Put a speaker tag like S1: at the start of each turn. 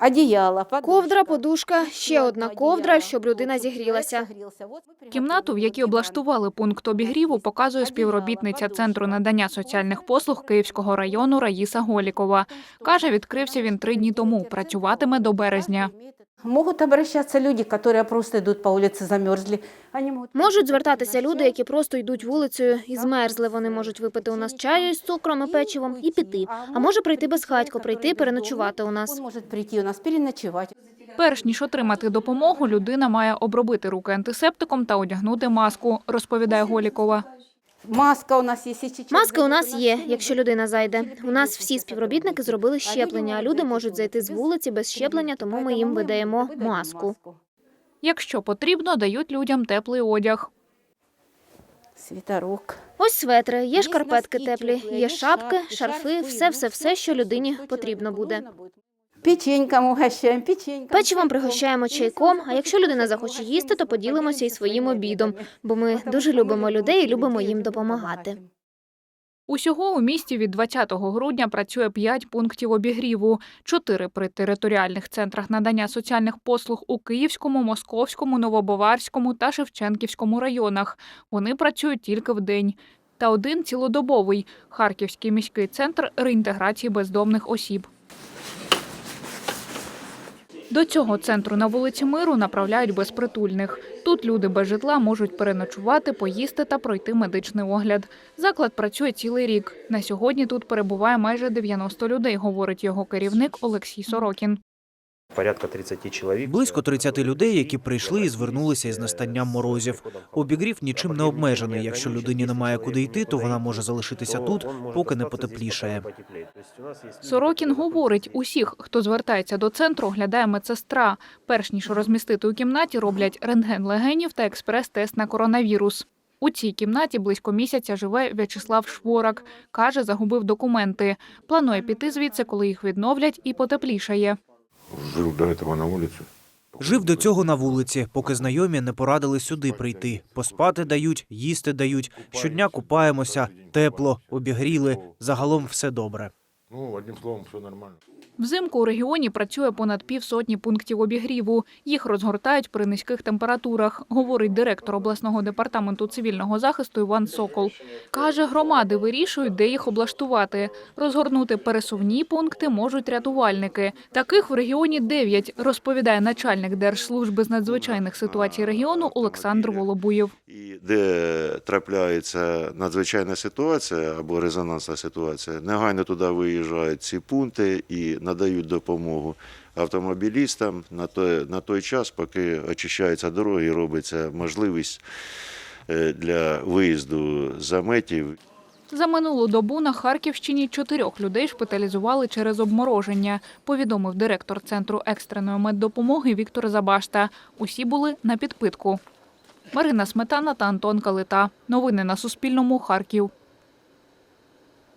S1: одеяло,
S2: Ковдра, подушка, ще одна ковдра, щоб людина зігрілася.
S3: Кімнату, в якій облаштували пункт обігріву, показує співробітниця центру надання соціальних послуг Київського району Раїса Голікова. Каже, відкрився він три дні тому. Працюватиме до березня.
S1: Могут обращаться люди, которые просто идут по улице, замерзли. Они могут...
S2: Можуть звертатися люди, які просто йдуть вулицею і змерзли. Вони можуть випити у нас чаю із цукром і печивом і піти. А може прийти безхатько, прийти переночувати у нас.
S1: Он может прийти у нас переночевать.
S3: Перш ніж отримати допомогу, людина має обробити руки антисептиком та одягнути маску, розповідає Голікова.
S1: Маска у нас человек
S2: Маски у нас є, якщо людина зайде. У нас всі співробітники зробили щеплення, а люди можуть зайти з вулиці без щеплення, тому ми їм видаємо маску.
S3: Якщо потрібно, дають людям теплий одяг.
S1: Свитерок.
S2: Ось светри, є
S1: Є
S2: шкарпетки теплі, є
S1: є
S2: шапки, шарфи, все, все,
S1: ну,
S2: все, що людині потрібно буде.
S1: Печеньком угощаем, печеньком.
S2: Печивом пригощаємо чайком, а якщо людина захоче їсти, то поділимося і своїм обідом, бо ми дуже любимо людей і любимо їм допомагати.
S3: Усього у місті від 20 грудня працює 5 пунктів обігріву, 4 при територіальних центрах надання соціальних послуг у Київському, Московському, Новобаварському та Шевченківському районах. Вони працюють тільки вдень. Та один цілодобовий – Харківський міський центр реінтеграції бездомних осіб. До цього центру на вулиці Миру направляють безпритульних. Тут люди без житла можуть переночувати, поїсти та пройти медичний огляд. Заклад працює цілий рік. На сьогодні тут перебуває майже 90 людей, говорить його керівник Олексій Сорокін.
S4: Порядка 30 чоловік.
S5: Близько 30 людей, які прийшли і звернулися із настанням морозів. Обігрів нічим не обмежений. Якщо людині немає куди йти, то вона може залишитися тут, поки не потеплішає.
S3: Сорокін говорить, усіх, хто звертається до центру, оглядає медсестра. Перш ніж розмістити у кімнаті, роблять рентген легенів та експрес-тест на коронавірус. У цій кімнаті близько місяця живе В'ячеслав Шворак. Каже, загубив документи. Планує піти звідси, коли їх відновлять, і потеплішає.
S6: Жил до этого на улице.
S5: Жив до цього на вулиці, поки знайомі не порадили сюди прийти. Поспати дають, їсти дають. Щодня купаємося, тепло, обігріли. Загалом все добре.
S6: Ну, одним словом, все нормально.
S3: Взимку у регіоні працює понад півсотні пунктів обігріву. Їх розгортають при низьких температурах, говорить директор обласного департаменту цивільного захисту Іван Сокол. Каже, громади вирішують, де їх облаштувати. Розгорнути пересувні пункти можуть рятувальники. Таких в регіоні дев'ять, розповідає начальник Держслужби з надзвичайних ситуацій регіону Олександр Волобуєв.
S7: Де трапляється надзвичайна ситуація або резонансна ситуація, негайно туди виїжджають ці пункти і надають допомогу автомобілістам на той, на той час, поки очищаються дороги робиться можливість е, для виїзду заметів.
S3: За минулу добу на Харківщині чотирьох людей шпиталізували через обмороження, повідомив директор Центру екстреної меддопомоги Віктор Забашта. Усі були на підпитку. Марина Сметана та Антон Калита. Новини на Суспільному. Харків.